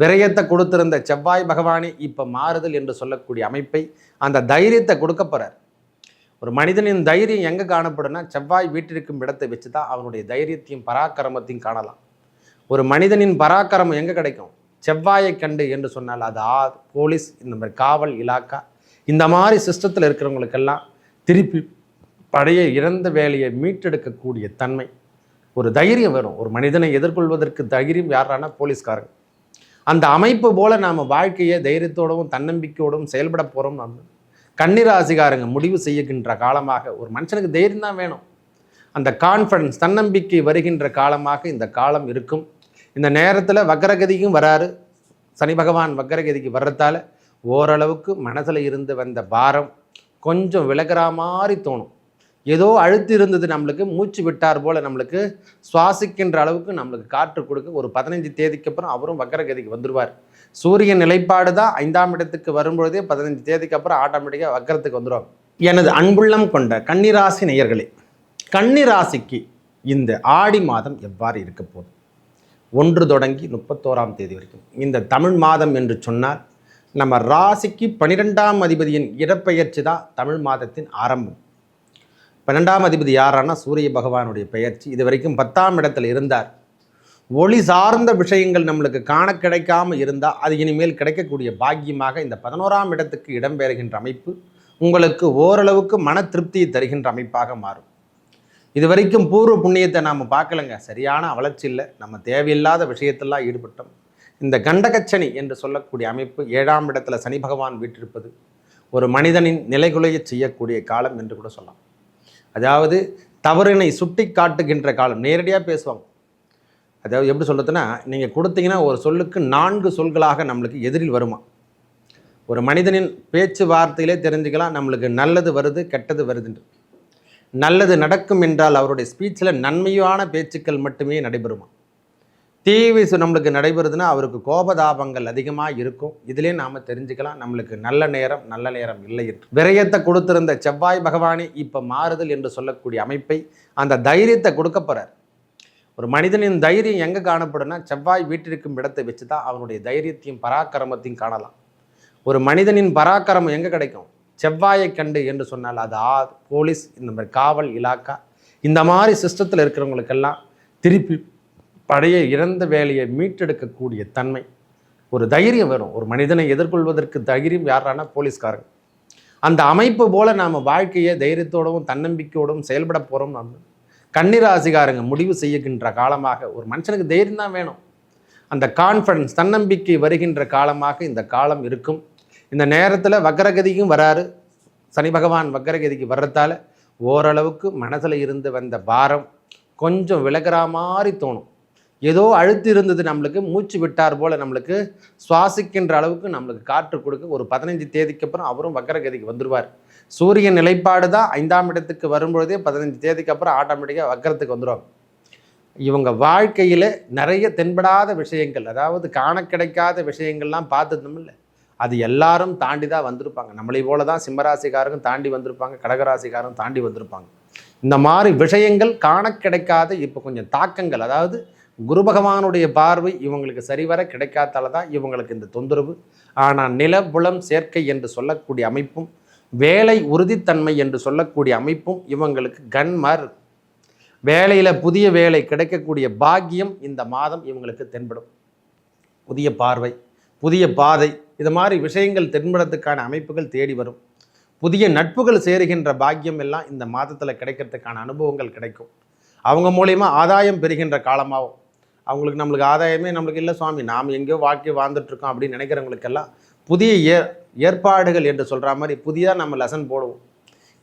விரயத்தை கொடுத்திருந்த செவ்வாய் பகவானே இப்போ மாறுதல் என்று சொல்லக்கூடிய அமைப்பை அந்த தைரியத்தை கொடுக்க போகிறார் ஒரு மனிதனின் தைரியம் எங்கே காணப்படும்னா செவ்வாய் வீட்டிற்கும் இடத்தை வச்சு தான் அவனுடைய தைரியத்தையும் பராக்கிரமத்தையும் காணலாம். ஒரு மனிதனின் பராக்கிரமம் எங்கே கிடைக்கும்? செவ்வாயை கண்டு என்று சொன்னால் அது ஆ போலீஸ் இந்த மாதிரி காவல் இலாக்கா இந்த மாதிரி சிஸ்டத்தில் இருக்கிறவங்களுக்கெல்லாம் திருப்பி பழைய இறந்த வேலையை மீட்டெடுக்கக்கூடிய தன்மை. ஒரு தைரியம் வரும். ஒரு மனிதனை எதிர்கொள்வதற்கு தைரியம் யாரானா போலீஸ்காரங்க. அந்த அமைப்பு போல நாம் வாழ்க்கையை தைரியத்தோடவும் தன்னம்பிக்கையோடவும் செயல்பட போகிறோம் நம்ம கன்னிராசிகாரங்க முடிவு செய்யுகின்ற காலமாக ஒரு மனுஷனுக்கு தைரியம் தான் வேணும். அந்த கான்ஃபிடன்ஸ் தன்னம்பிக்கை வருகின்ற காலமாக இந்த காலம் இருக்கும். இந்த நேரத்தில் வக்கரகதிக்கும் வராரு. சனி பகவான் வக்கரகதிக்கு வர்றதால ஓரளவுக்கு மனசில் இருந்து வந்த பாரம் கொஞ்சம் விலகிற மாதிரி தோணும். ஏதோ அழுத்து இருந்தது நம்மளுக்கு மூச்சு விட்டார் போல் நம்மளுக்கு சுவாசிக்கின்ற அளவுக்கு நம்மளுக்கு காற்று கொடுக்க ஒரு பதினஞ்சு தேதிக்கு அப்புறம் அவரும் வக்கரகதிக்கு வந்துடுவார் சூரியன் நிலைப்பாடு தான் ஐந்தாம் இடத்துக்கு வரும்பொழுதே பதினஞ்சு தேதிக்கு அப்புறம் ஆட்டோமேட்டிக்காக வக்கரத்துக்கு வந்துடும் எனது அன்புள்ளம் கொண்ட கன்னிராசி நேயர்களே கன்னிராசிக்கு இந்த ஆடி மாதம் எவ்வாறு இருக்க போகுது? ஒன்று தொடங்கி முப்பத்தோராம் தேதி வரைக்கும். இந்த தமிழ் மாதம் என்று சொன்னால் நம்ம ராசிக்கு பனிரெண்டாம் அதிபதியின் இடப்பெயர்ச்சி தான் தமிழ் மாதத்தின் ஆரம்பம். பன்னெண்டாம் அதிபதி யாரானா சூரிய பகவானுடைய பெயர்ச்சி. இது வரைக்கும் பத்தாம் இடத்துல இருந்தார். ஒளி சார்ந்த விஷயங்கள் நம்மளுக்கு காண கிடைக்காம இருந்தால் அது இனிமேல் கிடைக்கக்கூடிய பாக்கியமாக இந்த பதினோராம் இடத்துக்கு இடம்பெறுகின்ற அமைப்பு உங்களுக்கு ஓரளவுக்கு மன திருப்தியை தருகின்ற அமைப்பாக மாறும். இது வரைக்கும் பூர்வ புண்ணியத்தை நாம் பார்க்கலங்க. சரியான வளர்ச்சி இல்லை. நம்ம தேவையில்லாத விஷயத்தெல்லாம் ஈடுபட்டோம். இந்த கண்டகச்சனி என்று சொல்லக்கூடிய அமைப்பு ஏழாம் இடத்துல சனி பகவான் வீற்றிருப்பது ஒரு மனிதனின் நிலைகுலைய செய்யக்கூடிய காலம் என்று கூட சொல்லலாம். அதாவது தவறினை சுட்டி காட்டுகின்ற காலம். நேரடியாக பேசுவாங்க. அதாவது எப்படி சொல்கிறதுனா நீங்கள் கொடுத்தீங்கன்னா ஒரு சொல்லுக்கு நான்கு சொல்களாக நம்மளுக்கு எதிரில் வருமா? ஒரு மனிதனின் பேச்சுவார்த்தையிலே தெரிஞ்சுக்கலாம் நம்மளுக்கு நல்லது வருது கெட்டது வருதுன்று நல்லது நடக்கும் என்றால் அவருடைய ஸ்பீச்சில் நன்மையான பேச்சுக்கள் மட்டுமே நடைபெறுமா? தீவி நம்மளுக்கு நடைபெறுதுன்னா அவருக்கு கோபதாபங்கள் அதிகமாக இருக்கும். இதிலே நாம் தெரிஞ்சுக்கலாம். நம்மளுக்கு நல்ல நேரம் நல்ல நேரம் இல்லை என்று. விரயத்தை கொடுத்திருந்த செவ்வாய் பகவானே இப்போ மாறுதல் என்று சொல்லக்கூடிய அமைப்பை அந்த தைரியத்தை கொடுக்க ஒரு மனிதனின் தைரியம் எங்கே காணப்படும்னா செவ்வாய் வீட்டிற்கும் இடத்தை வச்சு தான் அவனுடைய தைரியத்தையும் பராக்கிரமத்தையும் காணலாம். ஒரு மனிதனின் பராக்கிரமம் எங்கே கிடைக்கும்? செவ்வாயை கண்டு என்று சொன்னால் அது ஆ போலீஸ் இந்த மாதிரி காவல் இலாக்கா இந்த மாதிரி சிஸ்டத்தில் இருக்கிறவங்களுக்கெல்லாம் திருப்பி பழைய இறந்த வேலையை மீட்டெடுக்கக்கூடிய தன்மை. ஒரு தைரியம் வரும். ஒரு மனிதனை எதிர்கொள்வதற்கு தைரியம் யாரானா போலீஸ்காரங்க. அந்த அமைப்பு போல நாம் வாழ்க்கையை தைரியத்தோடவும் தன்னம்பிக்கையோடவும் செயல்பட போகிறோம் நம்ம கன்னிராசிகாரங்க முடிவு செய்யுகின்ற காலமாக ஒரு மனுஷனுக்கு தைரியம் தான் வேணும். அந்த கான்ஃபிடன்ஸ் தன்னம்பிக்கை வருகின்ற காலமாக இந்த காலம் இருக்கும். இந்த நேரத்தில் வக்கரகதிக்கும் வராரு. சனி பகவான் வக்கரகதிக்கு வர்றதால ஓரளவுக்கு மனசில் இருந்து வந்த பாரம் கொஞ்சம் விலகிற மாதிரி தோணும். ஏதோ அழுத்து இருந்தது நம்மளுக்கு மூச்சு விட்டார் போல் நம்மளுக்கு சுவாசிக்கின்ற அளவுக்கு நம்மளுக்கு காற்று கொடுக்க ஒரு பதினஞ்சு தேதிக்கு அப்புறம் அவரும் வக்கரகதிக்கு வந்துடுவார் சூரியன் நிலைப்பாடு தான் ஐந்தாம் இடத்துக்கு வரும்பொழுதே பதினஞ்சு தேதிக்கு அப்புறம் ஆட்டோமேட்டிக்காக வக்கரத்துக்கு வந்துடும் இவங்க வாழ்க்கையில் நிறைய தென்படாத விஷயங்கள் அதாவது காண கிடைக்காத விஷயங்கள்லாம் பார்த்துருந்தோம்ல அது எல்லாரும் தாண்டி தான் வந்திருப்பாங்க. நம்மளை போல தான் சிம்மராசிக்காரரும் தாண்டி வந்திருப்பாங்க கடகராசிக்காரரும் தாண்டி வந்திருப்பாங்க. இந்த மாதிரி விஷயங்கள் காண கிடைக்காத இப்போ கொஞ்சம் தாக்கங்கள் அதாவது குரு பகவானுடைய பார்வை இவங்களுக்கு சரிவர கிடைக்காதால தான் இவங்களுக்கு இந்த தொந்தரவு. ஆனால் நிலபுலம் சேர்க்கை என்று சொல்லக்கூடிய அமைப்பும் வேலை உறுதித்தன்மை என்று சொல்லக்கூடிய அமைப்பும் இவங்களுக்கு கன்மர் வேலையில் புதிய வேலை கிடைக்கக்கூடிய பாக்கியம் இந்த மாதம் இவங்களுக்கு தென்படும். புதிய பார்வை புதிய பாதை இது மாதிரி விஷயங்கள் தென்படுறதுக்கான அமைப்புகள் தேடி வரும். புதிய நட்புகள் சேருகின்ற பாக்கியம் எல்லாம் இந்த மாதத்தில் கிடைக்கிறதுக்கான அனுபவங்கள் கிடைக்கும். அவங்க மூலயமா ஆதாயம் பெறுகின்ற காலமாகும். அவங்களுக்கு நம்மளுக்கு ஆதாயமே நம்மளுக்கு இல்லை சுவாமி. நாம் எங்கேயோ வாழ்க்கை வாழ்ந்துட்டுருக்கோம் அப்படின்னு நினைக்கிறவங்களுக்கெல்லாம் புதிய ஏ ஏற்பாடுகள் என்று சொல்கிற மாதிரி புதிதாக நம்ம லெசன் போடுவோம்.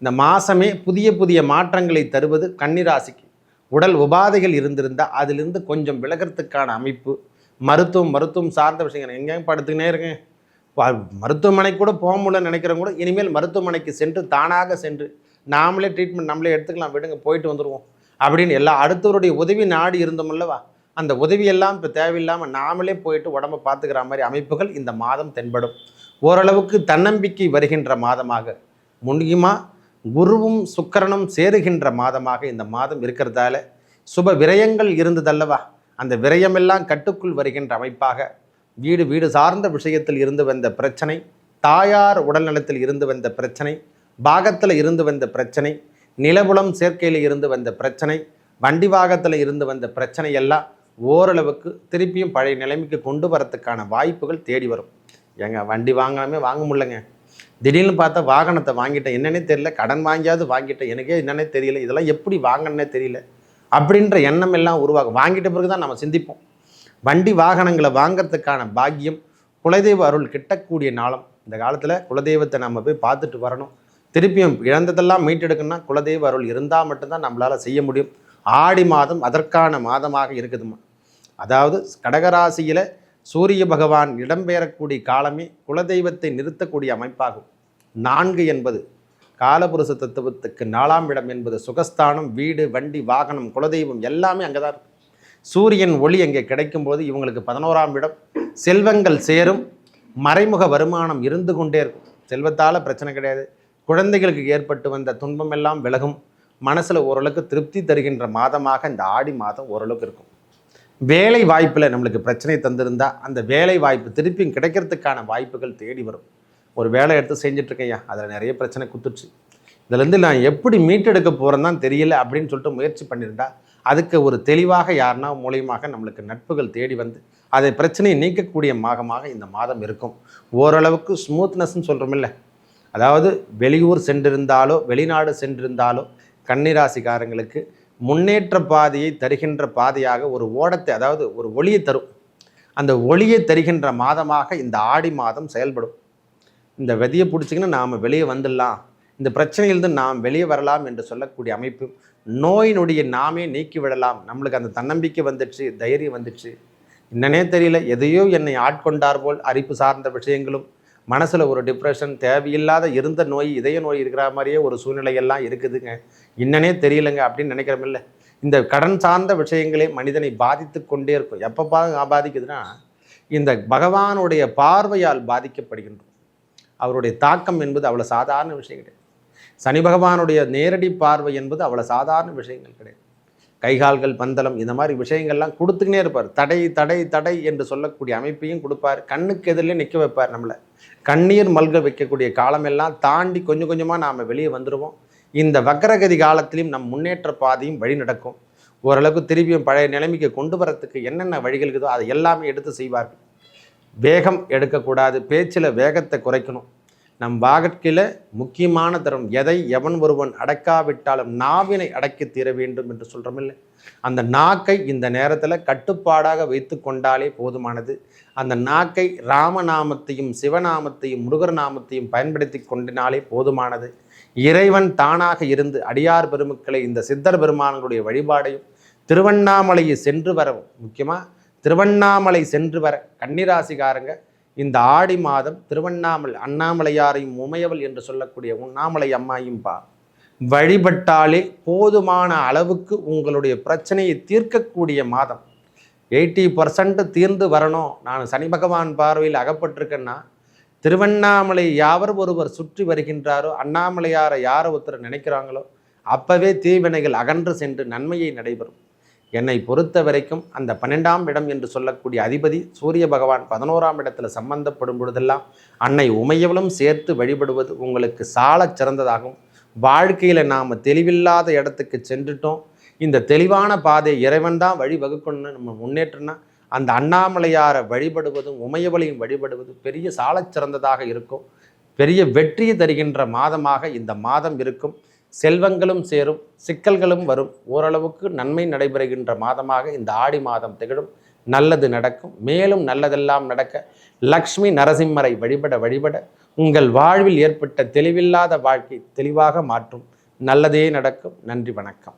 இந்த மாதமே புதிய புதிய மாற்றங்களை தருவது கன்னிராசிக்கு. உடல் உபாதைகள் இருந்திருந்தால் அதிலிருந்து கொஞ்சம் விலகிறதுக்கான அமைப்பு மருத்துவம் மருத்துவம் சார்ந்த விஷயங்கள். எங்கேயும் படுத்துக்கினே இருக்கேன். மருத்துவமனைக்கு கூட போக முடியலன்னு நினைக்கிறவங்க கூட இனிமேல் மருத்துவமனைக்கு சென்று தானாக சென்று நாமளே ட்ரீட்மெண்ட் நம்மளே எடுத்துக்கலாம் விடுங்க போயிட்டு வந்துடுவோம் அப்படின்னு எல்லா அடுத்தவருடைய உதவி நாடி இருந்தோம் அல்லவா? அந்த உதவியெல்லாம் இப்போ தேவையில்லாமல் நாமளே போயிட்டு உடம்பை பார்த்துக்கிற மாதிரி அமைப்புகள் இந்த மாதம் தென்படும். ஓரளவுக்கு தன்னம்பிக்கை வருகின்ற மாதமாக முக்கியமாக குருவும் சுக்கரனும் சேருகின்ற மாதமாக இந்த மாதம் இருக்கிறதால சுப விரயங்கள் இருந்ததல்லவா? அந்த விரயமெல்லாம் கட்டுக்குள் வருகின்ற அமைப்பாக வீடு வீடு சார்ந்த விஷயத்தில் இருந்து வந்த பிரச்சனை தாயார் உடல்நலத்தில் இருந்து வந்த பிரச்சனை பாகத்தில் இருந்து வந்த பிரச்சனை நிலபுலம் சேர்க்கையில் இருந்து வந்த பிரச்சனை வண்டி வாகத்தில் இருந்து வந்த பிரச்சனை எல்லாம் ஓரளவுக்கு திருப்பியும் பழைய நிலைமைக்கு கொண்டு வரத்துக்கான வாய்ப்புகள் தேடி வரும். ஏங்க வண்டி வாங்கலாமே வாங்க முடியலங்க. திடீர்னு பார்த்தா வாகனத்தை வாங்கிட்டேன். என்னன்னே தெரியல. கடன் வாங்கியாவது வாங்கிட்டேன். எனக்கே என்னன்னே தெரியல. இதெல்லாம் எப்படி வாங்கணுன்னே தெரியல. அப்படின்ற எண்ணம் எல்லாம் உருவாகும். வாங்கிட்ட பிறகு தான் நம்ம சிந்திப்போம். வண்டி வாகனங்களை வாங்கிறதுக்கான பாக்கியம் குலதெய்வ அருள் கிட்டக்கூடிய நாளம். இந்த காலத்தில் குலதெய்வத்தை நம்ம போய் பார்த்துட்டு வரணும். திருப்பியும் இழந்ததெல்லாம் மீட்டெடுக்கணும்னா குலதெய்வ அருள் இருந்தால் மட்டும்தான் நம்மளால் செய்ய முடியும். ஆடி மாதம் அதற்கான மாதமாக இருக்குதுமா அதாவது கடகராசியில் சூரிய பகவான் இடம்பெயரக்கூடிய காலமே குலதெய்வத்தை நிறுத்தக்கூடிய அமைப்பாகும். நான்கு என்பது காலபுருஷ தத்துவத்துக்கு நாலாம் இடம் என்பது சுகஸ்தானம் வீடு வண்டி வாகனம் குலதெய்வம் எல்லாமே அங்கே தான் இருக்கும் சூரியன் ஒளி அங்கே கிடைக்கும்போது இவங்களுக்கு பதினோராம் இடம். செல்வங்கள் சேரும் மறைமுக வருமானம் இருந்து கொண்டே இருக்கும். செல்வத்தால் பிரச்சனை கிடையாது. குழந்தைகளுக்கு ஏற்பட்டு வந்த துன்பம் எல்லாம் விலகும். மனசில் ஓரளவுக்கு திருப்தி தருகின்ற மாதமாக இந்த ஆடி மாதம் ஓரளவுக்கு இருக்கும். வேலை வாய்ப்பில் நம்மளுக்கு பிரச்சனை தந்திருந்தால் அந்த வேலை வாய்ப்பு திருப்பியும் கிடைக்கிறதுக்கான வாய்ப்புகள் தேடி வரும். ஒரு வேலை எடுத்து செஞ்சிட்ருக்கையா அதில் நிறைய பிரச்சனை குத்துச்சு. இதுலேருந்து நான் எப்படி மீட்டெடுக்க போகிறேன்னு தான் தெரியல அப்படின்னு சொல்லிட்டு முயற்சி பண்ணியிருந்தா அதுக்கு ஒரு தெளிவாக யாருனா மூலியமாக நம்மளுக்கு நட்புகள் தேடி வந்து அதை பிரச்சனையை நீக்கக்கூடிய மாதமாக இந்த மாதம் இருக்கும். ஓரளவுக்கு ஸ்மூத்னஸ்ன்னு சொல்கிறோமில்ல அதாவது வெளியூர் சென்றிருந்தாலோ வெளிநாடு சென்றிருந்தாலோ கன்னிராசிக்காரங்களுக்கு முன்னேற்ற பாதையை தருகின்ற பாதையாக ஒரு ஓடத்தை அதாவது ஒரு ஒளியை தரும். அந்த ஒளியை தருகின்ற மாதமாக இந்த ஆடி மாதம் செயல்படும். இந்த விதையை பிடிச்சிங்கன்னா நாம் வெளியே வந்துடலாம். இந்த பிரச்சனையிலிருந்து நாம் வெளியே வரலாம் என்று சொல்லக்கூடிய அமைப்பு நோயினுடைய நாமே நீக்கி விடலாம். நம்மளுக்கு அந்த தன்னம்பிக்கை வந்துடுச்சு தைரியம் வந்துடுச்சு. என்னன்னே தெரியல எதையோ என்னை ஆட்கொண்டார் போல் அரிப்பு சார்ந்த விஷயங்களும் மனசில் ஒரு டிப்ரெஷன் தேவையில்லாத இருந்த நோய் இதய நோய் இருக்கிற மாதிரியே ஒரு சூழ்நிலையெல்லாம் இருக்குதுங்க. என்னன்னே தெரியலங்க அப்படின்னு நினைக்கிறோமில்ல. இந்த கடன் சார்ந்த விஷயங்களே மனிதனை பாதித்து கொண்டே இருக்கும். எப்போ பா பாதிக்குதுன்னா இந்த பகவானுடைய பார்வையால் பாதிக்கப்படுகின்றோம். அவருடைய தாக்கம் என்பது அவ்வளோ சாதாரண விஷயம் கிடையாது. சனி பகவானுடைய நேரடி பார்வை என்பது அவ்வளோ சாதாரண விஷயங்கள் கிடையாது. கைகால்கள் பந்தலம் இந்த மாதிரி விஷயங்கள்லாம் கொடுத்துக்கினே இருப்பார். தடை தடை தடை என்று சொல்லக்கூடிய அமைப்பையும் கொடுப்பார். கண்ணுக்கு எதிரிலே நிற்க வைப்பார் நம்மளை. கண்ணீர் மல்க வைக்கக்கூடிய காலமெல்லாம் தாண்டி கொஞ்சம் கொஞ்சமாக நாம் வெளியே வந்துடுவோம் இந்த வக்கரகதி காலத்திலையும் நம் முன்னேற்ற பாதையும் வழி நடக்கும். ஓரளவுக்கு திரும்பியும் பழைய நிலைமைக்கு கொண்டு வரத்துக்கு என்னென்ன வழிகள் இருக்குதோ அதை எல்லாமே எடுத்து செய்வார்கள். வேகம் எடுக்கக்கூடாது பேச்சில் வேகத்தை குறைக்கணும். நம் வாழ்க்கையில் முக்கியமான தரம் எதை எவன் ஒருவன் அடக்காவிட்டாலும் நாவினை அடக்கி தீர வேண்டும் என்று சொல்கிறோமில்ல அந்த நாக்கை இந்த நேரத்தில் கட்டுப்பாடாக வைத்து கொண்டாலே போதுமானது. அந்த நாக்கை ராமநாமத்தையும் சிவநாமத்தையும் முருகர் நாமத்தையும் பயன்படுத்தி கொண்டினாலே போதுமானது. இறைவன் தானாக இருந்து அடியார் பெருமக்களை இந்த சித்தர் பெருமான்களுடைய வழிபாடையும் திருவண்ணாமலையை சென்று வரவும் முக்கியமாக திருவண்ணாமலை சென்று வர கன்னிராசிகாரங்க இந்த ஆடி மாதம் திருவண்ணாமலை அண்ணாமலையாரையும் உமையவள் என்று சொல்லக்கூடிய உண்ணாமலை அம்மாயும் பா வழிபட்டாலே போதுமான அளவுக்கு உங்களுடைய பிரச்சனையை தீர்க்கக்கூடிய மாதம். எயிட்டி பர்சன்ட் தீர்ந்து வரணும். நான் சனி பகவான் பார்வையில் அகப்பட்டிருக்கேன்னா திருவண்ணாமலை யாவர் ஒருவர் சுற்றி வருகின்றாரோ அண்ணாமலையாரை யாரை ஒருத்தர் நினைக்கிறாங்களோ அப்பவே தீவினைகள் அகன்று சென்று நன்மையை நடைபெறும். என்னை பொறுத்த வரைக்கும் அந்த பன்னெண்டாம் இடம் என்று சொல்லக்கூடிய அதிபதி சூரிய பகவான் பதினோராம் இடத்துல சம்பந்தப்படும் பொழுதெல்லாம் அன்னை உமையவளும் சேர்த்து வழிபடுவது உங்களுக்கு சாலச் சிறந்ததாகும். வாழ்க்கையில் நாம் தெளிவில்லாத இடத்துக்கு சென்றுட்டோம். இந்த தெளிவான பாதை இறைவன் தான் வழி வகுக்கணும்னு நம்ம முன்னேற்றம்னா அந்த அண்ணாமலையாரை வழிபடுவதும் உமையவளையும் வழிபடுவதும் பெரிய சாலச்சிறந்ததாக இருக்கும். பெரிய வெற்றியை தருகின்ற மாதமாக இந்த மாதம் இருக்கும். செல்வங்களும் சேரும் சிக்கல்களும் வரும். ஓரளவுக்கு நன்மை நடைபெறுகின்ற மாதமாக இந்த ஆடி மாதம் திகழும். நல்லது நடக்கும். மேலும் நல்லதெல்லாம் நடக்க லக்ஷ்மி நரசிம்மரை வழிபட வழிபட உங்கள் வாழ்வில் ஏற்பட்ட தெளிவில்லாத வாழ்க்கை தெளிவாக மாற்றும். நல்லதே நடக்கும். நன்றி வணக்கம்.